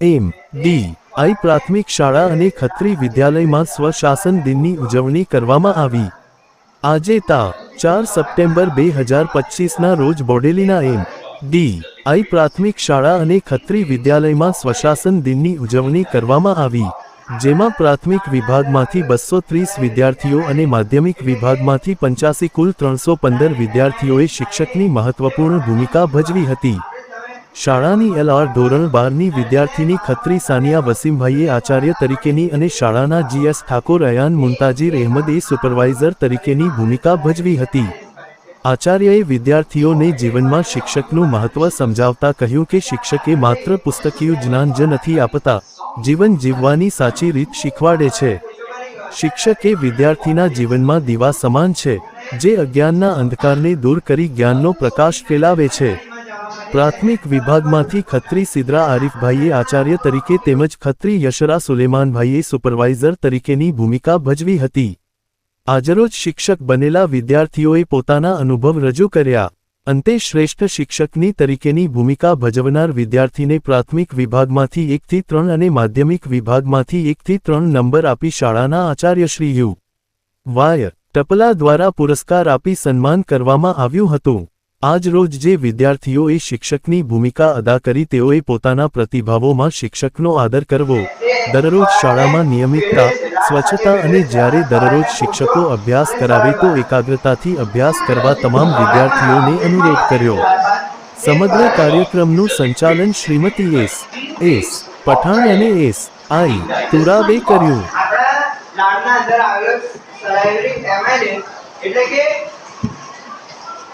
એમ, D, આઈ પ્રાથમિક શાળા અને ખત્રી વિદ્યાલયમાં સ્વશાસન દિનની ઉજવણી કરવામાં આવી. આજે તા, ચાર સપ્ટેમ્બર બે હજાર પચીસના રોજ બોડેલીના એમ, ડી, આઈ પ્રાથમિક શાળા અને ખત્રી વિદ્યાલયમાં સ્વશાસન દિનની ઉજવણી કરવામાં આવી, જેમાં પ્રાથમિક વિભાગમાંથી બસો ત્રીસ વિદ્યાર્થીઓ અને માધ્યમિક વિભાગમાંથી પંચ્યાસી કુલ ત્રણસો પંદર વિદ્યાર્થીઓએ શિક્ષકની મહત્વપૂર્ણ ભૂમિકા ભજવી હતી. શાળાની એલ આર ધોરણ બારની વિદ્યાર્થીની ખત્રી સાનિયા વસીમભાઈએ આચાર્ય તરીકેની અને શાળાના જીએસ ઠાકોર અયાન મુંતાજીર અહેમદે સુપરવાઇઝર તરીકેની ભૂમિકા ભજવી હતી. આચાર્યએ વિદ્યાર્થીઓને જીવનમાં શિક્ષકનું મહત્વ સમજાવતા કહ્યું કે શિક્ષકે માત્ર પુસ્તકીય જ્ઞાન જ નથી આપતા, જીવન જીવવાની સાચી રીત શીખવાડે છે. શિક્ષક વિદ્યાર્થીના જીવનમાં દીવા સમાન છે, જે અજ્ઞાનના અંધકારને દૂર કરી જ્ઞાનનો પ્રકાશ ફેલાવે છે. પ્રાથમિક વિભાગમાંથી ખત્રી સિદ્રા આરીફભાઈએ આચાર્ય તરીકે તેમજ ખત્રી યશરા સુલેમાનભાઈએ સુપરવાઇઝર તરીકેની ભૂમિકા ભજવી હતી. આજરોજ શિક્ષક બનેલા વિદ્યાર્થીઓએ પોતાના અનુભવ રજૂ કર્યા. અંતે શ્રેષ્ઠ શિક્ષકની તરીકેની ભૂમિકા ભજવનાર વિદ્યાર્થીને પ્રાથમિક વિભાગમાંથી એકથી ત્રણ અને માધ્યમિક વિભાગમાંથી એકથી ત્રણ નંબર આપી શાળાના આચાર્યશ્રી યુ વાય. ટપલા દ્વારા પુરસ્કાર આપી સન્માન કરવામાં આવ્યું હતું. આજ રોજ જે વિદ્યાર્થીઓએ શિક્ષકની ભૂમિકા અદા કરી તેઓએ પોતાના પ્રતિભાવોમાં શિક્ષકનો આદર કરવો. દરરોજ શાળામાં નિયમિતતા, સ્વચ્છતા અને જ્યારે દરરોજ શિક્ષકો અભ્યાસ કરાવે તો એકાગ્રતાથી અભ્યાસ કરવા તમામ વિદ્યાર્થીઓને અનુરોધ કર્યો. સમગ્ર કાર્યક્રમનું સંચાલન શ્રીમતી એસ. એસ. પઠાણ અને એસ. આઈ. તુરાબે કર્યું. એટલે કે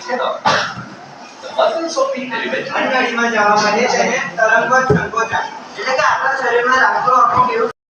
છે માં જવા માટે તેને તરંગો સંકોચાય એટલે કે આપણા શરીરમાં રાખતો આપણું કેવું